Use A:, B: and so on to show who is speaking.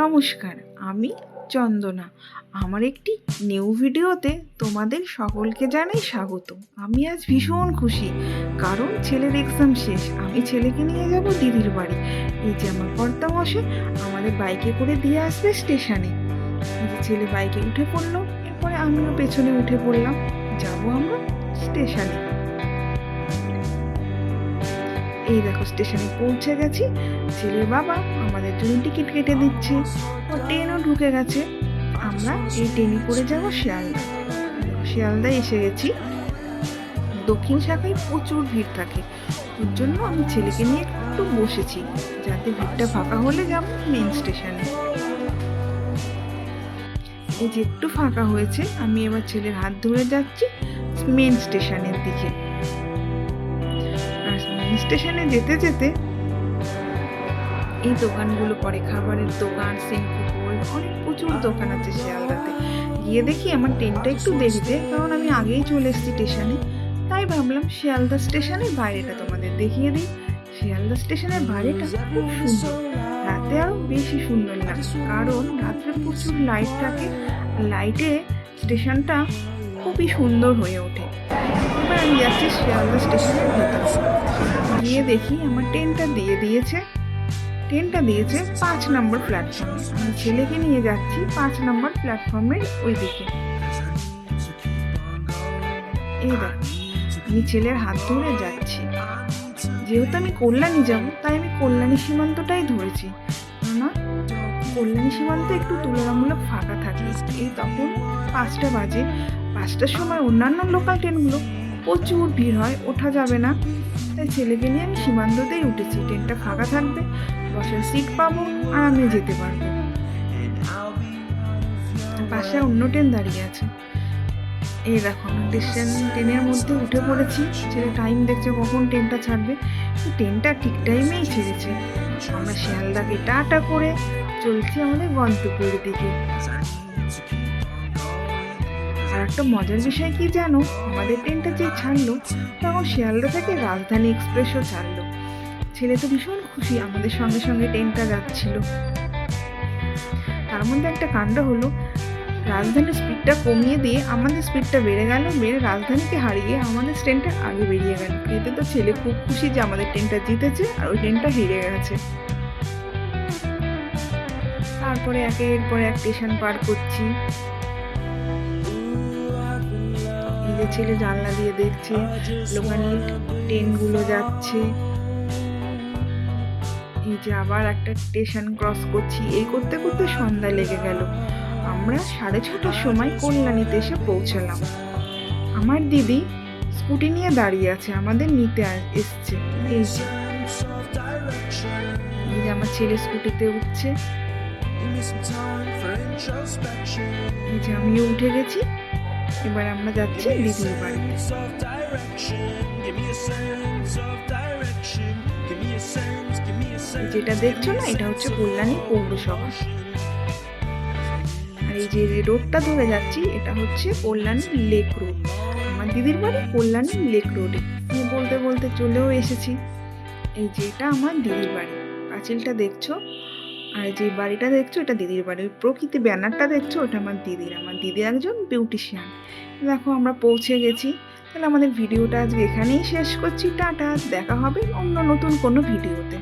A: নমস্কার, আমি চন্দনা। আমার একটি নিউ ভিডিওতে তোমাদের সকলকে জানাই স্বাগত। আমি আজ ভীষণ খুশি, কারণ ছেলের এক্সাম শেষ। আমি ছেলেকে নিয়ে যাব দিদির বাড়ি। এই যে আমার কর্তা মশে আমাদের বাইকে করে দিয়ে আসবে স্টেশনে ছেলে বাইকে উঠে পড়ল, এরপরে আমিও পেছনে উঠে পড়লাম। যাব আমরা স্টেশনে এই দেখো স্টেশনে পৌঁছে গেছি। ছেলের বাবা আমাদের জন্য টিকিট কেটে দিচ্ছে। ও ট্রেনও ঢুকে গেছে। আমরা এই ট্রেনে করে যাব শিয়ালদা। শিয়ালদায় এসে গেছি। দক্ষিণ শাখায় প্রচুর ভিড় থাকে। ওর জন্য আমি ছেলেকে নিয়ে একটু বসেছি, যাতে ভিড়টা ফাঁকা হলে যাব মেন স্টেশনে এই যে একটু ফাঁকা হয়েছে, আমি এবার ছেলের হাত ধরে যাচ্ছি মেন স্টেশনের দিকে। স্টেশনে যেতে যেতে এই দোকানগুলো পরে খাবারের দোকান সিঙ্কুল অনেক প্রচুর দোকান আছে শিয়ালদাতে। গিয়ে দেখি আমার ট্রেনটা একটু দেরিতে, কারণ আমি আগেই চলে এসেছি স্টেশনে। তাই ভাবলাম শিয়ালদা স্টেশনের বাইরেটা তোমাদের দেখিয়ে দিই। শিয়ালদা স্টেশনের বাইরেটা খুব সুন্দর। রাতে আরও বেশি সুন্দর লাগে, কারণ রাত্রে প্রচুর লাইট থাকে। লাইটে স্টেশনটা খুবই সুন্দর হয়ে ওঠে। এবার আমি যাচ্ছি শিয়ালদা স্টেশনের ভেতরে। গিয়ে দেখি আমার ট্রেনটা দিয়ে দিয়েছে। ট্রেনটা দিয়েছে পাঁচ নম্বর প্ল্যাটফর্মে। আমি ছেলেকে নিয়ে যাচ্ছি পাঁচ নম্বর প্ল্যাটফর্মের ওই দিকে এই দেখ, আমি ছেলের হাত ধরে যাচ্ছি। যেহেতু আমি কল্যাণী যাব, তাই আমি কল্যাণী সীমান্তটাই ধরেছি। না কল্যাণী সীমান্ত একটু তুলনামূলক ফাঁকা থাকে। এই তখন পাঁচটা বাজে। পাঁচটার সময় অন্যান্য লোকাল ট্রেনগুলো প্রচুর ভিড় হয়, ওঠা যাবে না। তাই ছেলেকে নিয়ে আমি সীমান্ততেই উঠেছি। ট্রেনটা ফাঁকা থাকবে, বসার সিট পাবো আর আমি যেতে পারব। পাশে অন্য ট্রেন দাঁড়িয়ে আছে। এই দেখো স্টেশন ট্রেনের মধ্যে উঠে পড়েছি। ছেলে টাইম দেখছে কখন ট্রেনটা ছাড়বে? ট্রেনটা ঠিক টাইমেই ছেড়েছে। আমরা শিয়ালদাকে টাটা করে চলছি আমাদের গন্তব্যের দিকে। আর একটা মজার বিষয় কি জানো? আমাদের ট্রেনটা যে ছাড়লো তখন শিয়ালদা থেকে রাজধানী এক্সপ্রেসও ছাড়লো। ছেলে তো ভীষণ খুশি আমাদের সঙ্গে সঙ্গে ট্রেনটা যাচ্ছিল। তার মধ্যে একটা কাণ্ড হলো, রাজধানীর স্পিডটা কমিয়ে দিয়ে আমাদের স্পিডটা বেড়ে গেল বেড়ে রাজধানীকে হারিয়ে আমাদের ট্রেনটা আগে বেরিয়ে গেল। এতে তো ছেলে খুব খুশি যে আমাদের ট্রেনটা জিতেছে আর ওই ট্রেনটা হেরে গেছে। তারপরে একের পর এক স্টেশন পার করছি। এই যে ছেলে জানলা দিয়ে দেখছে, লোকালি ট্রেনগুলো যাচ্ছে। এই যে আবার একটা স্টেশন ক্রস করছি, এই করতে করতে সন্ধ্যা লেগে গেল। আমরা সাড়ে ছটার সময় কল্যাণীতে এসে পৌঁছালাম। আমার দিদি স্কুটি নিয়ে দাঁড়িয়ে আছে, আমাদের নিতে এসছে। এই যে আমার ছেলে স্কুটিতে উঠছে। এই যে আমিও উঠে গেছি। এবার আমরা যাচ্ছি দিদির বাড়িতে। যেটা দেখছ না এটা হচ্ছে কল্যাণী পৌরসভা। আর এই যে রোডটা ধরে যাচ্ছি এটা হচ্ছে কল্যাণী লেক রোড। আমার দিদির বাড়ি কল্যাণী লেক রোডে। আমি বলতে বলতে চলেও এসেছি। এই যে এটা আমার দিদির বাড়ি। পাঁচিলটা দেখছ? আর যে বাড়িটা দেখছ, এটা দিদির বাড়ি। ওই প্রকৃতি ব্যানারটা দেখছ, ওটা আমার দিদির। আমার দিদি একজন বিউটিশিয়ান। দেখো, আমরা পৌঁছে গেছি। তাহলে আমাদের ভিডিওটা আজকে এখানেই শেষ করছি। টাটা, দেখা হবে অন্য নতুন কোনো ভিডিওতে।